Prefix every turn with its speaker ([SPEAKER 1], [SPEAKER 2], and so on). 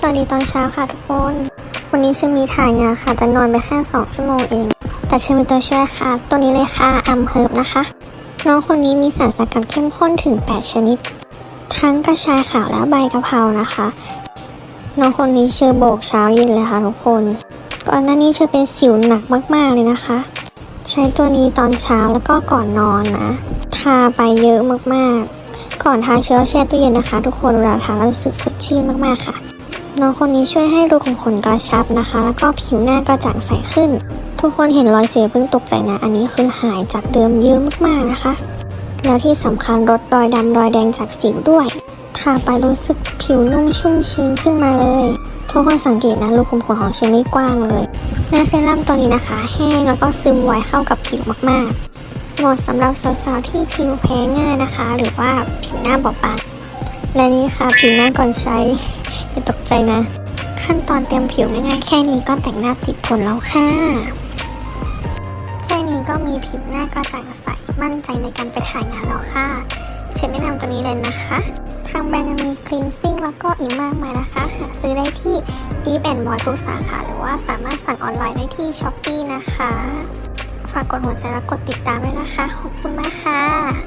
[SPEAKER 1] สวัสดีตอนเช้าค่ะทุกคน วันนี้ฉันมีถ่ายงานค่ะ แต่นอนไปแค่สองชั่วโมงเอง แต่ฉันมีตัวช่วยค่ะ ตัวนี้เลยค่ะอัมเฮิร์บนะคะ น้องคนนี้มีสารสกัดเข้มข้นถึง 8 ชนิด ทั้งกระชายขาวและใบกะเพรานะคะ น้องคนนี้เชื่อโบกเช้าเย็นเลยค่ะทุกคน ก่อนหน้านี้เธอเป็นสิวหนักมากๆเลยนะคะ ใช้ตัวนี้ตอนเช้าแล้วก็ก่อนนอนนะ ทาไปเยอะมากๆ ก่อนทาเชื้อแช่ตู้เย็นนะคะ ทุกคนเวลาทาแล้วรู้สึกสดชื่นมากๆค่ะ น้องคนนี้ช่วยให้รูขุมขนกระชับนะคะ แล้วก็ผิวหน้ากระจ่างใสขึ้น ทุกคนเห็นรอยเสียเพิ่งตกใจนะ อันนี้คือหายจากเดิมเยอะมากๆนะคะ แล้วที่สำคัญลดรอยดำรอยแดงจากสิวด้วยทาไปรู้สึกผิวนุ่มชุ่มชื้นขึ้นมาเลยทุกคนสังเกตนะรูขุมขนของฉันไม่กว้างเลยหน้าเซรั่มตัวนี้นะคะ แห้งแล้วก็ซึมไวเข้ากับผิวมากๆเหมาะสำหรับสาวๆที่ผิวแพ้ง่ายนะคะ หรือว่าผิวหน้าบอบบาง และนี่ค่ะผิวหน้าก่อนใช้ อย่าตกใจนะ ขั้นตอนเตรียมผิวง่ายๆ แค่นี้ก็แต่งหน้าติดทนแล้วค่ะ แค่นี้ก็มีผิวหน้ากระจ่างใส มั่นใจในการไปถ่ายงานแล้วค่ะ เชนแนะนำตัวนี้เลยนะคะ ทางแบรนด์ยังมีคลีนซิ่งแล้วก็อีกมากมายนะคะ หาซื้อได้ที่ d ีแอนด์บอทุกสาขาหรือว่าสามารถสั่งออนไลน์ได้ที่ช้อปปีนะคะ ฝากกดหัวใจและกดติดตามด้วยนะคะ ขอบคุณมากค่ะ